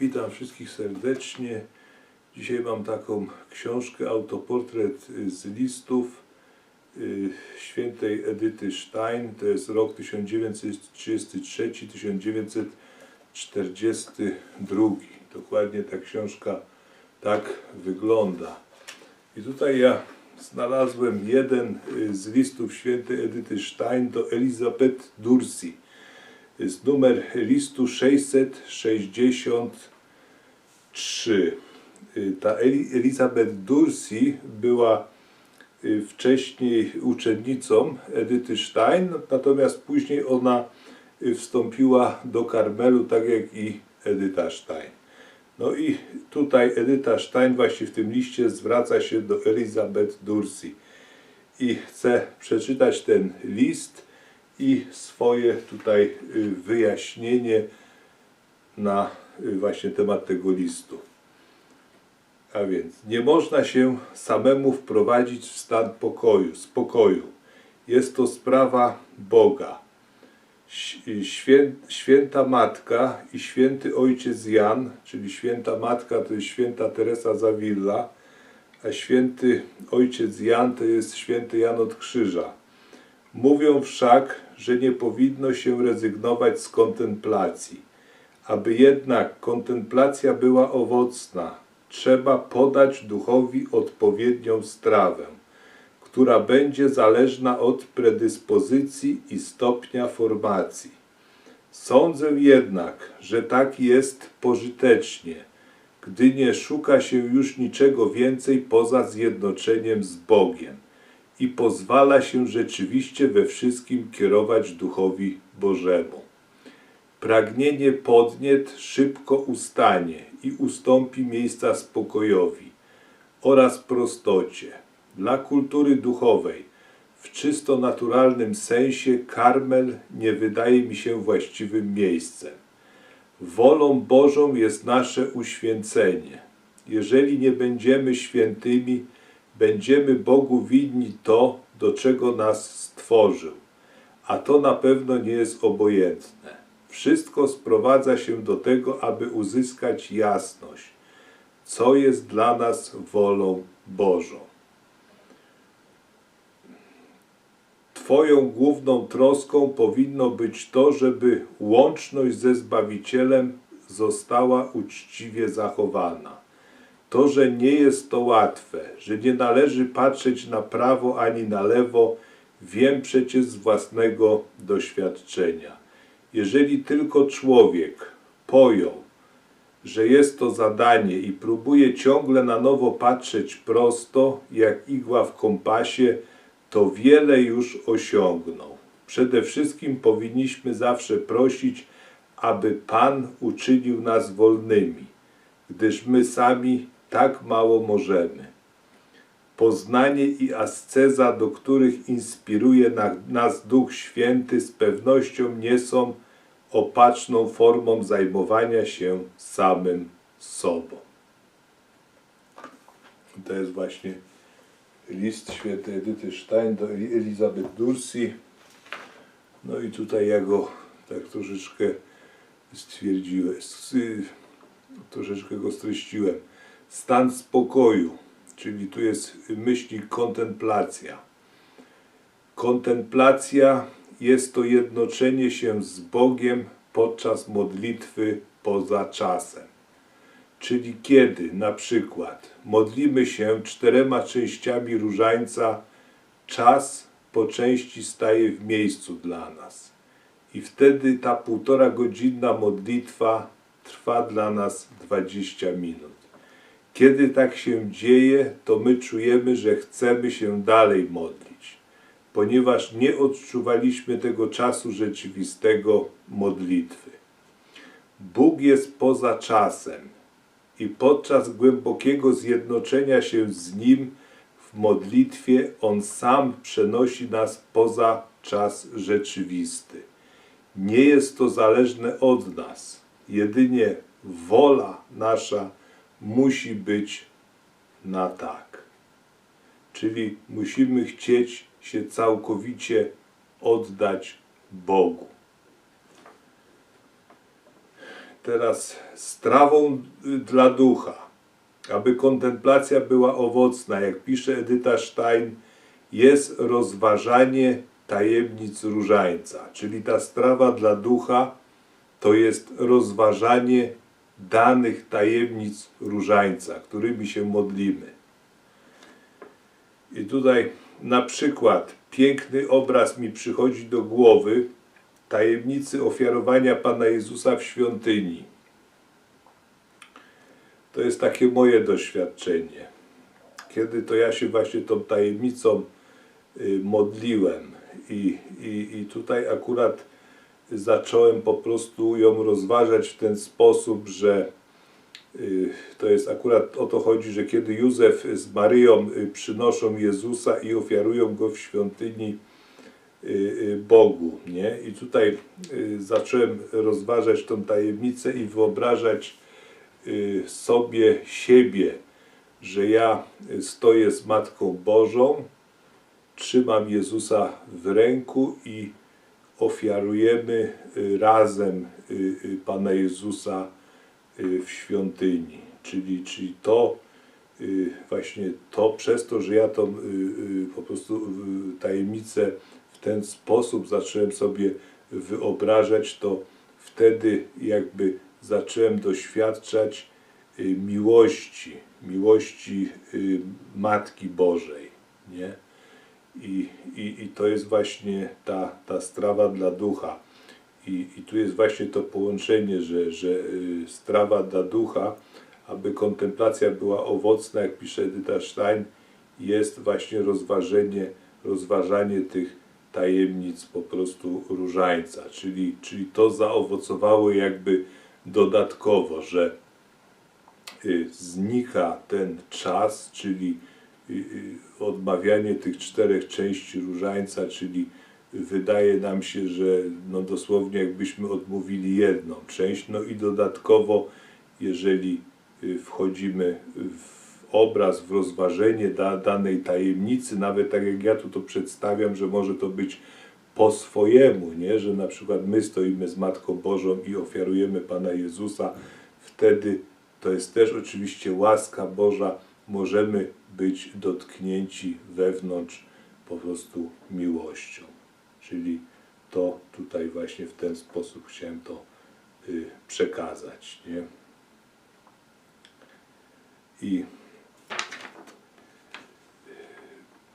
Witam wszystkich serdecznie. Dzisiaj mam taką książkę, autoportret y, z listów y, świętej Edyty Stein. To jest rok 1933-1942. Dokładnie ta książka tak wygląda. I tutaj ja znalazłem jeden y, z listów świętej Edyty Stein do Elizabeth Dursi. Jest numer listu 663. Y, Ta Eli- Elizabeth Dursi była y, wcześniej uczennicą Edyty Stein, natomiast później ona y, wstąpiła do Karmelu, tak jak i Edyta Stein. No i tutaj Edyta Stein właśnie w tym liście zwraca się do Elizabeth Dursi i chcę przeczytać ten list i swoje tutaj y, wyjaśnienie na y, właśnie temat tego listu. A więc nie można się samemu wprowadzić w stan pokoju, spokoju. Jest to sprawa Boga. Świę, święta Matka i święty Ojciec Jan, czyli święta Matka to jest święta Teresa Zawilla, a święty Ojciec Jan to jest święty Jan od Krzyża. Mówią wszak, że nie powinno się rezygnować z kontemplacji. Aby jednak kontemplacja była owocna, trzeba podać duchowi odpowiednią strawę, która będzie zależna od predyspozycji i stopnia formacji. Sądzę jednak, że tak jest pożytecznie, gdy nie szuka się już niczego więcej poza zjednoczeniem z Bogiem i pozwala się rzeczywiście we wszystkim kierować duchowi Bożemu. Pragnienie podniet szybko ustanie i ustąpi miejsca spokojowi oraz prostocie. Dla kultury duchowej w czysto naturalnym sensie karmel nie wydaje mi się właściwym miejscem. Wolą Bożą jest nasze uświęcenie. Jeżeli nie będziemy świętymi, będziemy Bogu winni to, do czego nas stworzył, a to na pewno nie jest obojętne. Wszystko sprowadza się do tego, aby uzyskać jasność, co jest dla nas wolą Bożą. Twoją główną troską powinno być to, żeby łączność ze Zbawicielem została uczciwie zachowana. To, że nie jest to łatwe, że nie należy patrzeć na prawo ani na lewo, wiem przecież z własnego doświadczenia. Jeżeli tylko człowiek pojął, że jest to zadanie i próbuje ciągle na nowo patrzeć prosto, jak igła w kompasie, to wiele już osiągnął. Przede wszystkim powinniśmy zawsze prosić, aby Pan uczynił nas wolnymi, gdyż my sami tak mało możemy. Poznanie i asceza, do których inspiruje na, nas Duch Święty, z pewnością nie są opatrzną formą zajmowania się samym sobą. To jest właśnie list świętej Edyty Stein do Eli- Elizabeth Dursi. No i tutaj ja go tak troszeczkę stwierdziłem, y, troszeczkę go streściłem. Stan spokoju, czyli tu jest myślnik kontemplacja. Kontemplacja jest to jednoczenie się z Bogiem podczas modlitwy poza czasem. Czyli kiedy na przykład modlimy się czterema częściami różańca, czas po części staje w miejscu dla nas. I wtedy ta półtora godzinna modlitwa trwa dla nas 20 minut. Kiedy tak się dzieje, to my czujemy, że chcemy się dalej modlić, ponieważ nie odczuwaliśmy tego czasu rzeczywistego modlitwy. Bóg jest poza czasem i podczas głębokiego zjednoczenia się z Nim w modlitwie On sam przenosi nas poza czas rzeczywisty. Nie jest to zależne od nas, jedynie wola nasza musi być na tak. Czyli musimy chcieć się całkowicie oddać Bogu. teraz strawą dla ducha, aby kontemplacja była owocna, jak pisze Edyta Stein, jest rozważanie tajemnic różańca, czyli ta strawa dla ducha to jest rozważanie danych tajemnic różańca, którymi się modlimy. I tutaj na przykład piękny obraz mi przychodzi do głowy tajemnicy ofiarowania Pana Jezusa w świątyni. To jest takie moje doświadczenie. Kiedy to ja się właśnie tą tajemnicą y, modliłem i, i, i tutaj akurat zacząłem po prostu ją rozważać w ten sposób, że y, to jest akurat o to chodzi, że kiedy Józef z Maryją y, przynoszą Jezusa i ofiarują go w świątyni y, Bogu, nie? I tutaj zacząłem rozważać tą tajemnicę i wyobrażać sobie siebie, że ja stoję z Matką Bożą, trzymam Jezusa w ręku i ofiarujemy y, razem y, y, Pana Jezusa w świątyni. Czyli, czyli to właśnie to przez to, że ja tą po prostu tajemnicę w ten sposób zacząłem sobie wyobrażać, to wtedy jakby zacząłem doświadczać miłości, miłości Matki Bożej, nie? I, i, I to jest właśnie ta, ta strawa dla ducha. I, I tu jest właśnie to połączenie, że, że y, strawa dla ducha, aby kontemplacja była owocna, jak pisze Edyta Stein, jest właśnie rozważenie, rozważanie tych tajemnic po prostu różańca. Czyli, czyli to zaowocowało jakby dodatkowo, że y, znika ten czas, czyli odmawianie tych czterech części różańca, czyli wydaje nam się, że no dosłownie jakbyśmy odmówili jedną część, no i dodatkowo, jeżeli y, wchodzimy w obraz, w rozważenie da, danej tajemnicy, nawet tak jak ja tu to przedstawiam, że może to być po swojemu, nie? że na przykład my stoimy z Matką Bożą i ofiarujemy Pana Jezusa, wtedy to jest też oczywiście łaska Boża, możemy być dotknięci wewnątrz po prostu miłością. Czyli to tutaj właśnie w ten sposób chciałem to y, przekazać. Nie? I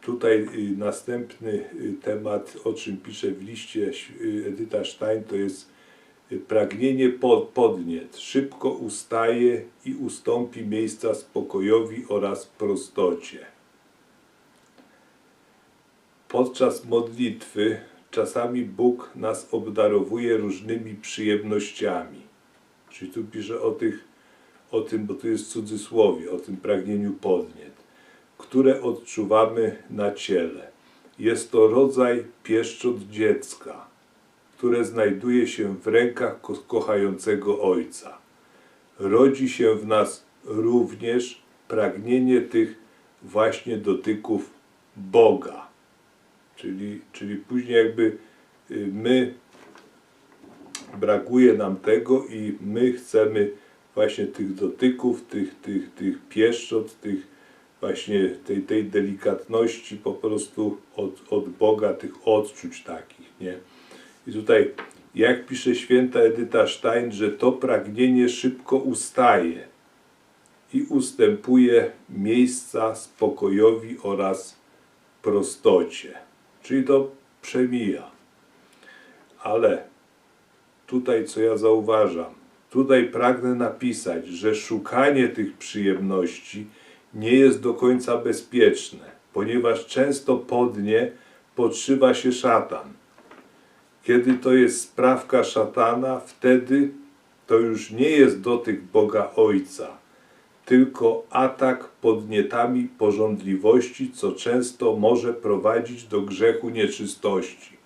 tutaj y, następny y, temat, o czym pisze w liście Edyta Stein, to jest pragnienie pod, podniet. Szybko ustaje i ustąpi miejsca spokojowi oraz prostocie. Podczas modlitwy czasami Bóg nas obdarowuje różnymi przyjemnościami. Czyli tu pisze o, tych, o tym, bo tu jest cudzysłowie, o tym pragnieniu podniet, które odczuwamy na ciele. Jest to rodzaj pieszczot dziecka, które znajduje się w rękach ko- kochającego Ojca. Rodzi się w nas również pragnienie tych właśnie dotyków Boga. Czyli, czyli później jakby y, my brakuje nam tego i my chcemy właśnie tych dotyków, tych, tych, tych pieszczot, tych właśnie tej, tej delikatności po prostu od, od Boga, tych odczuć takich, nie? I tutaj, jak pisze święta Edyta Stein, że to pragnienie szybko ustaje i ustępuje miejsca spokojowi oraz prostocie. Czyli to przemija. Ale tutaj, co ja zauważam, tutaj pragnę napisać, że szukanie tych przyjemności nie jest do końca bezpieczne, ponieważ często pod nie podszywa się szatan. Kiedy to jest sprawka szatana, wtedy to już nie jest dotyk Boga Ojca, tylko atak podnietami porządliwości, co często może prowadzić do grzechu nieczystości.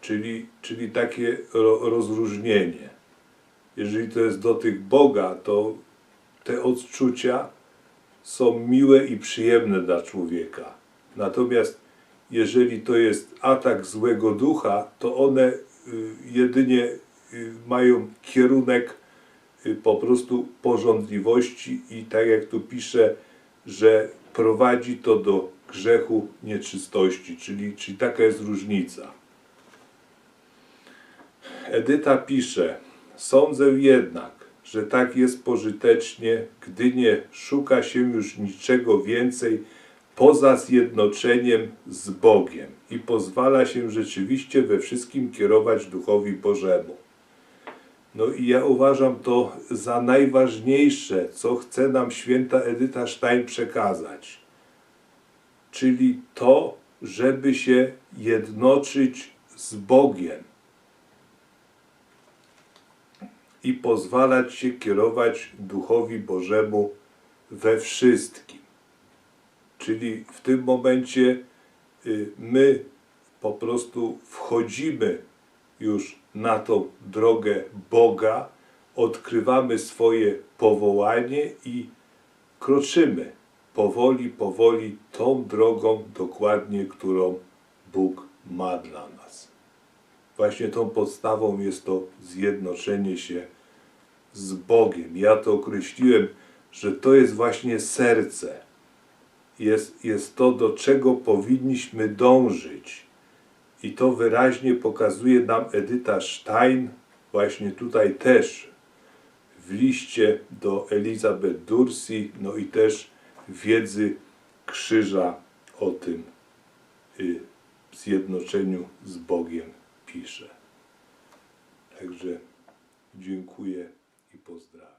Czyli, czyli takie ro, rozróżnienie. Jeżeli to jest dotyk Boga, to te odczucia są miłe i przyjemne dla człowieka. Natomiast jeżeli to jest atak złego ducha, to one y, jedynie y, mają kierunek y, po prostu porządliwości i tak jak tu pisze, że prowadzi to do grzechu nieczystości, czyli, czyli taka jest różnica. Edyta pisze, sądzę jednak, że tak jest pożytecznie, gdy nie szuka się już niczego więcej poza zjednoczeniem z Bogiem i pozwala się rzeczywiście we wszystkim kierować Duchowi Bożemu. No i ja uważam to za najważniejsze, co chce nam święta Edyta Stein przekazać. Czyli to, żeby się jednoczyć z Bogiem i pozwalać się kierować Duchowi Bożemu we wszystkim. Czyli w tym momencie y, my po prostu wchodzimy już na tą drogę Boga, odkrywamy swoje powołanie i kroczymy powoli, powoli tą drogą dokładnie, którą Bóg ma dla nas. Właśnie tą podstawą jest to zjednoczenie się z Bogiem. Ja to określiłem, że to jest właśnie serce. Jest, jest to, do czego powinniśmy dążyć. I to wyraźnie pokazuje nam Edyta Stein, właśnie tutaj też w liście do Elizabeth Dursi, no i też wiedzy krzyża o tym y, zjednoczeniu z Bogiem pisze. Także dziękuję i pozdrawiam.